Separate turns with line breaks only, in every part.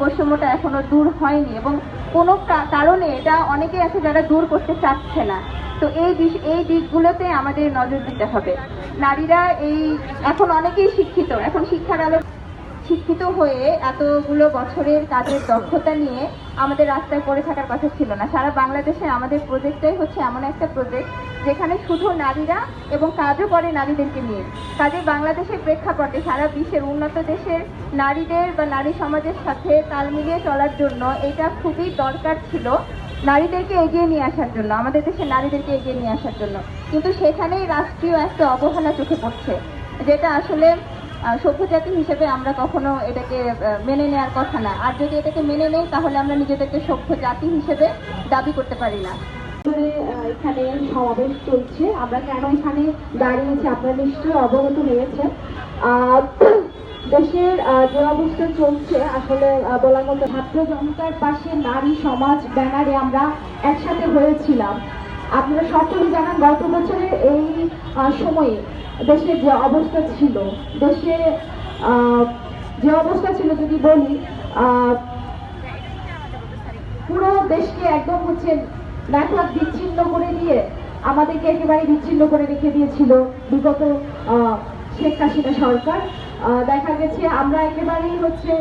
বৈষম্যটা এখনও দূর হয়নি এবং কোনো কারণে এটা অনেকে আছে যারা দূর করতে চাচ্ছে না। তো এই এই দিকগুলোতে আমাদের নজর দিতে হবে। নারীরা এই এখন অনেকেই শিক্ষিত। এখন শিক্ষার আলো শিক্ষিত হয়ে এতগুলো বছরের কাজের দক্ষতা নিয়ে আমাদের রাস্তায় পড়ে থাকার কথা ছিল না। সারা বাংলাদেশে আমাদের প্রজেক্টটাই হচ্ছে এমন একটা প্রজেক্ট যেখানে শুধু নারীরা এবং কাজও করে নারীদেরকে নিয়ে। কাজে বাংলাদেশের প্রেক্ষাপটে সারা বিশ্বের উন্নত দেশের নারীদের বা নারী সমাজের সাথে তাল মিলিয়ে চলার জন্য এটা খুবই দরকার ছিল নারীদেরকে এগিয়ে নিয়ে আসার জন্য, আমাদের দেশের নারীদেরকে এগিয়ে নিয়ে আসার জন্য। কিন্তু সেখানেই রাষ্ট্রীয় একটা অবহেলা চোখে পড়ছে, যেটা আসলে সভ্য জাতি হিসেবে আমরা কখনো এটাকে মেনে নেওয়ার কথা না। আর যদি এটাকে মেনে নেই, তাহলে আমরা নিজেদেরকে সভ্য জাতি হিসেবে দাবি করতে পারি না।
এখানে সমাবেশ চলছে। আমরা কেন এখানে দাঁড়িয়েছি আপনারা নিশ্চয়ই অবগত হয়েছে দেশের যে অবস্থা চলছে, আসলে বলার মতো ছাত্র জনতার পাশে নারী সমাজ ব্যানারে আমরা একসাথে হয়েছিলাম। আপনারা সকলেই জানান, গত বছরের এই সময়ে দেশের যে অবস্থা ছিল, দেশে যে অবস্থা ছিল যদি বলি পুরো দেশকে একদম হচ্ছে নেটওয়ার্ক বিচ্ছিন্ন করে দিয়ে আমাদেরকে একেবারে বিচ্ছিন্ন করে রেখে দিয়েছিল বিগত শেখ হাসিনা সরকার। দেখা গেছে আমরা একেবারেই হচ্ছে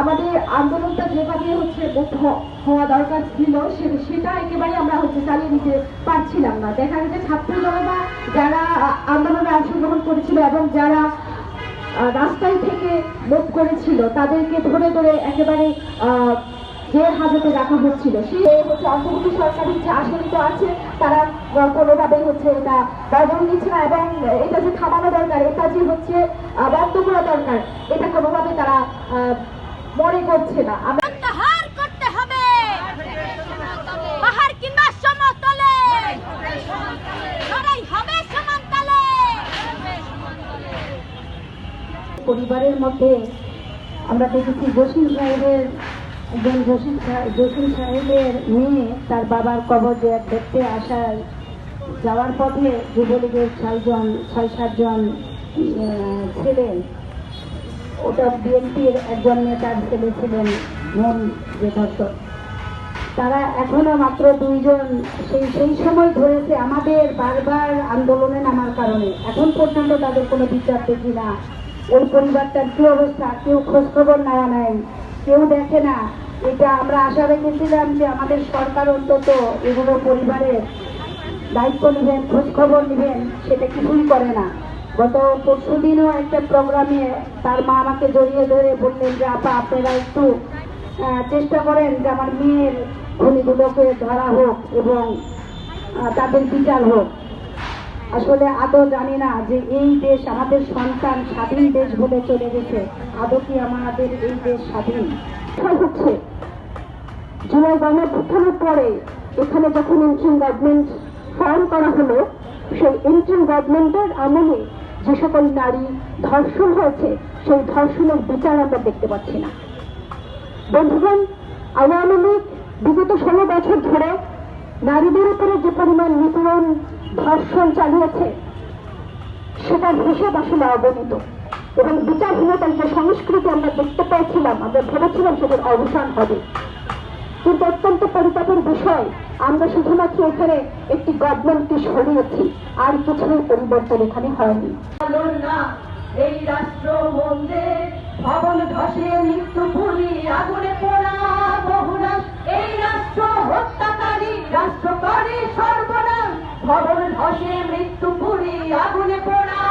আমাদের আন্দোলনটা যেভাবে হচ্ছে হওয়া দরকার ছিল সেটা একেবারে আমরা হচ্ছে চালিয়ে নিতে পারছিলাম না। দেখা গেছে ছাত্র জনতা যারা আন্দোলনে অংশগ্রহণ করেছিল এবং যারা রাস্তায় থেকে মুখ করেছিল, তাদেরকে ধরে ধরে একেবারে জেল হাজতে রাখা হচ্ছিল সে হচ্ছে অন্তর্বর্তী সরকারি যে আসনিত আছে তারা কোনোভাবেই হচ্ছে এটা বদল নিচ্ছে না এবং এটা যে থামানো দরকার এটা যে হচ্ছে বন্ধ করা দরকার এটা কোনোভাবে তারা মনে করছে না। আমরা পরিবারের মধ্যে আমরা দেখেছি জসিম সাহেবের একজন জসিম জসিম সাহেবের মেয়ে তার বাবার কবজে দেখতে আসায় যাওয়ার পথে যুবলীগের ছয়জন ছয় সাতজন আহ, ছেলে ওটা বিএনপির একজন নেতার ছেলে ছিলেন মন যে দর্শক। তারা এখনও মাত্র দুইজন। সেই সেই সময় ধরেছে আমাদের বারবার আন্দোলনে নামার কারণে। এখন পর্যন্ত তাদের কোনো বিচার দেখি না। ওই পরিবারটার কি অবস্থা? কেউ খোঁজ খবর নেওয়া নাই। কেউ দেখে না। এটা আমরা আশা রেখেছিলাম যে আমাদের সরকার অন্তত এগুলো পরিবারের দায়িত্ব নেবেন, খোঁজখবর নেবেন, সেটা কিছুই করে না। গত পরশু দিনও একটা প্রোগ্রামে তার মা আমাকে জড়িয়ে ধরে বললেন যে, আপা, আপনারা একটু চেষ্টা করেন যে আমার মেয়ের খুনিগুলোকে ধরা হোক এবং তাদের বিচার হোক। আসলে আদৌ জানি না যে এই দেশ আমাদের সন্তান স্বাধীন দেশ বলে চলে গেছে। আদৌ কি আমাদের এই দেশ স্বাধীন? হচ্ছে, জুলাই গণঅভ্যুত্থানের পরে এখানে যখন ইন্টারিম গভর্নমেন্ট ফর্ম করা হলো, সেই ইন্টারিম গভর্নমেন্টের আমলে যে সকল নারী ধর্ষণ হয়েছে, সেই ধর্ষণের বিচার আমরা দেখতে পাচ্ছি না। বন্ধুগণ, আওয়ামী লীগ বিগত ষোলো বছর ধরে নারীদের উপরে যে পরিমাণ নিপীড়ন ধর্ষণ চালিয়েছে, সেটার হিসেব আসলে অবনীত এবং বিচারহীনতার যে সংস্কৃতি আমরা দেখতে পেয়েছিলাম, আমরা ভেবেছিলাম সেটার অবসান হবে। কিন্তু অত্যন্ত পরিতাপের বিষয়, আমরা শুধুমাত্র এখানে একটি গভর্নমেন্টকে সরিয়েছি, আর কিছুই পরিবর্তন এখানে হয়নি।
এই রাষ্ট্র মন্দে ভবন ধসে মৃত্যু পুরি আগুনে ধসে মৃত্যু পুরি আগুনে পোড়া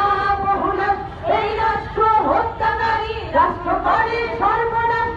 বহুনাশ এই রাষ্ট্র হত্যাকারী রাষ্ট্র করে সর্বনাশ।